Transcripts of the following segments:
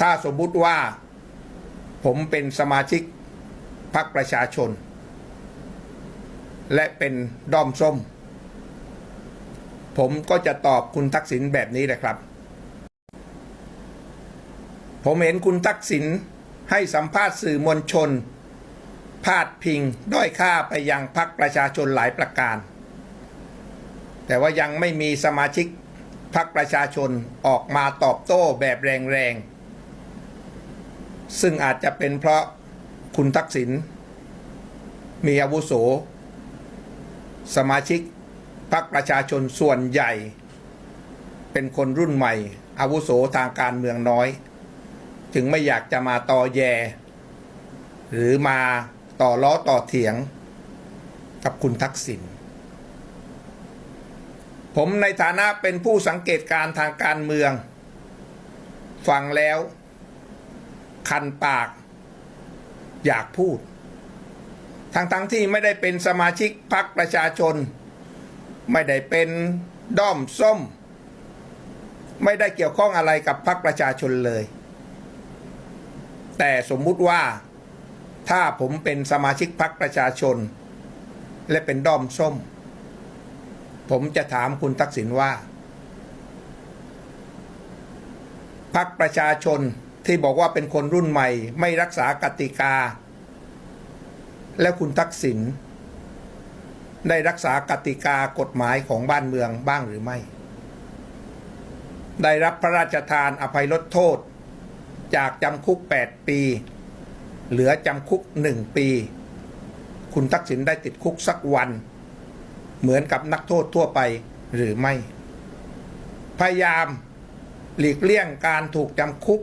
ถ้าสมมุติว่าผมเป็นสมาชิกพรรคประชาชน และเป็นด้อมส้ม ผมก็จะตอบคุณทักษิณแบบนี้แหละครับ ผมเห็นคุณทักษิณให้สัมภาษณ์สื่อมวลชน พาดพิงด้อยค่าไปยังพรรคประชาชนหลายประการ แต่ว่ายังไม่มีสมาชิกพรรคประชาชนออกมาตอบโต้แบบแรงๆ ซึ่งอาจจะเป็นเพราะคุณทักษิณมีอาวุโส สมาชิกพรรคประชาชนส่วนใหญ่ เป็นคนรุ่นใหม่ อาวุโสทางการเมืองน้อย จึงไม่อยากจะมาต่อแย หรือมาต่อล้อต่อเถียง กับคุณทักษิณผมในฐานะเป็นผู้สังเกตการณ์ทางการเมือง ฟังแล้ว คันปาก อยากพูด ทั้งๆทที่ไม่ได้เป็นสมาชิกพรรคประชาชน ไม่ได้เป็นด้อมส้ม ไม่ได้เกี่ยวข้องอะไรกับพรรคประชาชนเลย แต่สมมุติว่าถ้าผมเป็นสมาชิกพรรคประชาชน และเป็นด้อมส้ม ผมจะถามคุณทักษิณว่าพรรคประชาชน ที่บอกว่าเป็นคนรุ่นใหม่ ไม่รักษากติกา แล้วคุณทักษิณได้รักษากติกากฎหมายของบ้านเมืองบ้างหรือไม่ ได้รับพระราชทานอภัยลดโทษ จากจำคุก 8 ปี เหลือจำคุก 1 ปี คุณทักษิณได้ติดคุกสักวัน เหมือนกับนักโทษทั่วไปหรือไม่ พยายามหลีกเลี่ยงการถูกจำคุก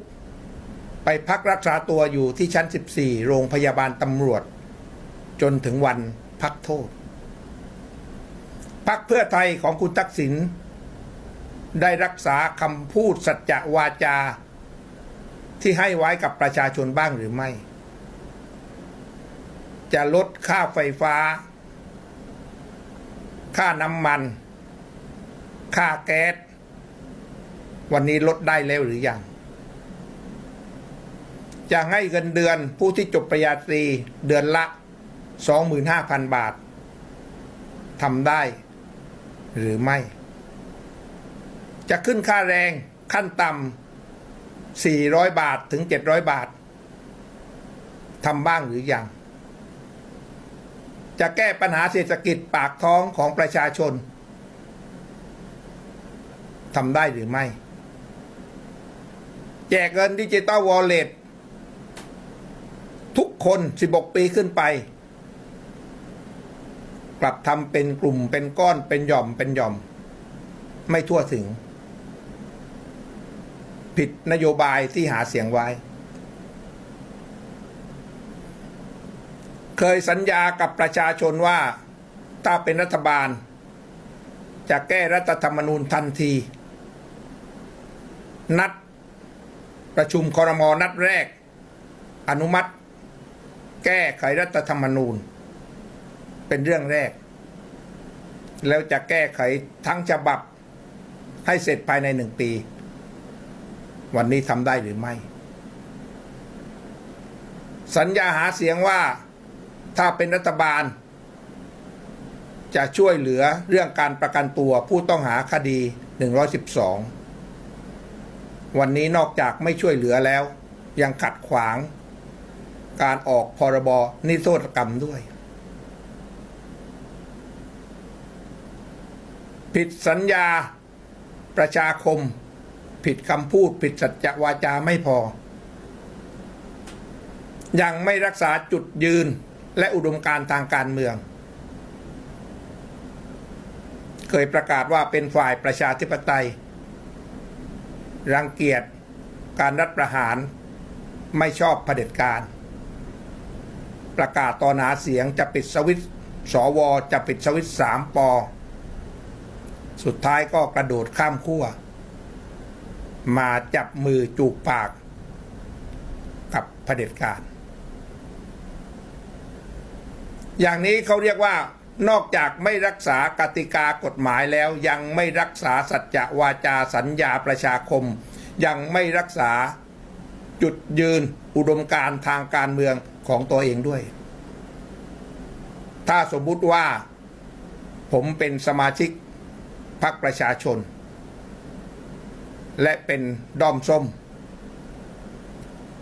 ไปพักรักษาตัวอยู่ที่ชั้น 14 โรงพยาบาลตำรวจ จนถึงวันพักโทษพักเพื่อไทยของคุณทักษิณได้รักษาคำพูดสัจจะวาจา ที่ให้ไว้กับประชาชนบ้างหรือไม่ จะลดค่าไฟฟ้า ค่าน้ำมัน ค่าแก๊ส วันนี้ลดได้แล้วหรือยัง จะให้เงินเดือนผู้ที่จบปริญญาตรีเดือนละ 25,000 บาททำได้หรือไม่ จะขึ้นค่าแรงขั้นต่ำ400 บาทถึง 700 บาททำบ้างหรือยัง จะแก้ปัญหาเศรษฐกิจปากท้องของประชาชนทำได้หรือไม่ แจกเงินดิจิตอลวอลเล็ต ทุกคน 16 ปีขึ้นไป กลับทำเป็นกลุ่มเป็นก้อนเป็นหย่อมเป็นหย่อม ไม่ทั่วถึง ผิดนโยบายที่หาเสียงไว้ เคยสัญญากับประชาชนว่า ถ้าเป็นรัฐบาล จะแก้รัฐธรรมนูญทันที นัดประชุมคอรมอนัดแรก อนุมัติ แก้ไขรัฐธรรมนูญ เป็นเรื่องแรก แล้วจะแก้ไขทั้งฉบับให้เสร็จภายในหนึ่งปี วันนี้ทำได้หรือไม่ สัญญาหาเสียงว่าถ้าเป็นรัฐบาล จะช่วยเหลือเรื่องการประกันตัวผู้ต้องหาคดี 112 วันนี้นอกจากไม่ช่วยเหลือแล้ว ยังขัดขวาง การออกพรบนิโทษกรรมด้วย ผิดสัญญาประชาคม ผิดคำพูด ผิดสัจวาจาไม่พอ ยังไม่รักษาจุดยืนและอุดมการทางการเมือง เคยประกาศว่าเป็นฝ่ายประชาธิปไตย รังเกียจการรัฐประหารไม่ชอบเผด็จการ ประกาศตอนหาเสียงจะปิดสวิตช์สวจะปิดสวิตสามปอ สุดท้ายก็กระโดดข้ามขั้ว มาจับมือจูบปาก กับเผด็จการ อย่างนี้เขาเรียกว่านอกจากไม่รักษากติกากฎหมายแล้วยังไม่รักษาสัจจะวาจาสัญญาประชาคม ยังไม่รักษาจุดยืนอุดมการทางการเมือง ของตัวเองด้วย ถ้าสมมุติว่า ผมเป็นสมาชิกพรรคประชาชน และเป็นด้อมส้ม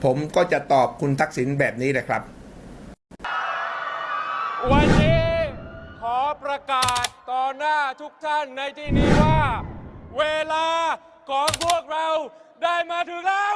ผมก็จะตอบคุณทักษิณแบบนี้แหละครับ วันนี้ขอประกาศต่อหน้าทุกท่านในที่นี้ว่า เวลาของพวกเราได้มาถึงแล้ว